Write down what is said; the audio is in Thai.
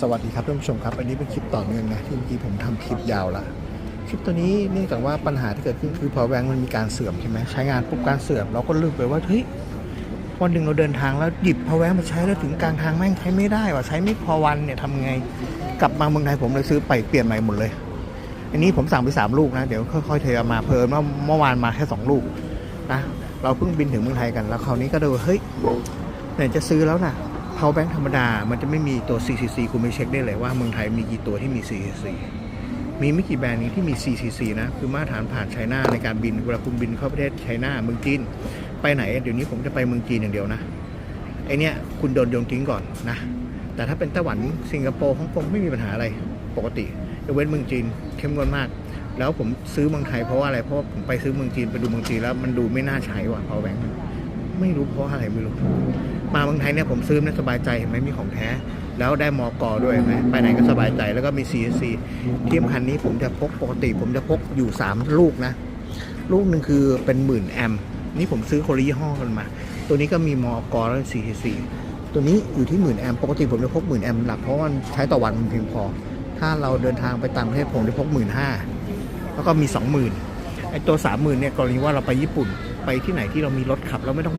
สวัสดีครับท่านผู้ชมครับ อันนี้เป็นคลิปต่อเนื่องนะที่เมื่อกี้ผมทำคลิปยาวละคลิปตัวนี้เนื่องจากว่าปัญหาที่เกิดขึ้นคือพอแวงมันมีการเสื่อมใช่ไหมใช้งานปุ๊บการเสื่อมเราก็ลืมไปว่าเฮ้ยวันหนึ่งเราเดินทางแล้วหยิบพอแวงมาใช้แล้วถึงกลางทางแม่งใช้ไม่ได้ว่ะใช้ไม่พอวันเนี่ยทำไงกลับมาเมืองไทยผมเลยซื้อไปเปลี่ยนใหม่หมดเลย อันนี้ผมสั่งไปสามลูกนะเดี๋ยวค่อยๆเทมาเพลินว่าเมื่อวานมาแค่สองลูกนะเราเพิ่งบินถึงเมืองไทยกันแล้วคราวนี้ก็ดูเฮ้ยไหนจะซื้อแล้วนะ power bank ธรรมดา มันจะไม่มีตัว CCC คุณไปเช็คได้เลยว่าเมืองไทยมีกี่ตัวที่มี CCC มีไม่กี่แบรนด์นี้ที่มี CCC นะ คือมาตรฐานผ่านไชน่าในการบินเวลาคุณบินเข้าประเทศไชน่าเมืองจีน ไปไหน เดี๋ยวนี้ผมจะไปเมืองจีนอย่างเดียวนะ ไอเนี้ยคุณโดนโยนทิ้งก่อนนะ แต่ถ้าเป็นไต้หวัน สิงคโปร์ฮ่องกงไม่มีปัญหาอะไร ปกติยกเว้นเมืองจีนเข้มงวดมาก แล้วผมซื้อเมืองไทยเพราะว่าอะไร เพราะว่าผมไปซื้อเมืองจีนไปดูเมืองจีนแล้วมันดูไม่น่าใช้ว่ะ power bank ไม่รู้เพราะอะไรไม่รู้ มาเมืองไทยเนี่ยผมซื้อเนี่ยสบายใจเห็นไหมมีของแท้ แล้วได้มอกอด้วยไหมไปไหนก็สบายใจแล้วก็มี CSC ที่สำคัญนี้ผมจะพกปกติ ผมจะพกอยู่ 3 ลูกนะ ลูกหนึ่งคือเป็นหมื่นแอมนี่ผมซื้อคนละยี่ห้อกันมา ตัวนี้ก็มีมอกอแล้ว CCC ตัวนี้อยู่ที่หมื่นแอมปกติผมจะพกหมื่นแอมหลักเพราะว่ามันใช้ต่อวันมันเพียงพอ ถ้าเราเดินทางไปต่างประเทศผมจะพกหมื่นห้าแล้วก็มีสองหมื่นไอตัวสามหมื่นเนี่ยกรณีว่าเราไปญี่ปุ่นไปที่ไหนที่เรามีรถขับแล้วไม่ต้อง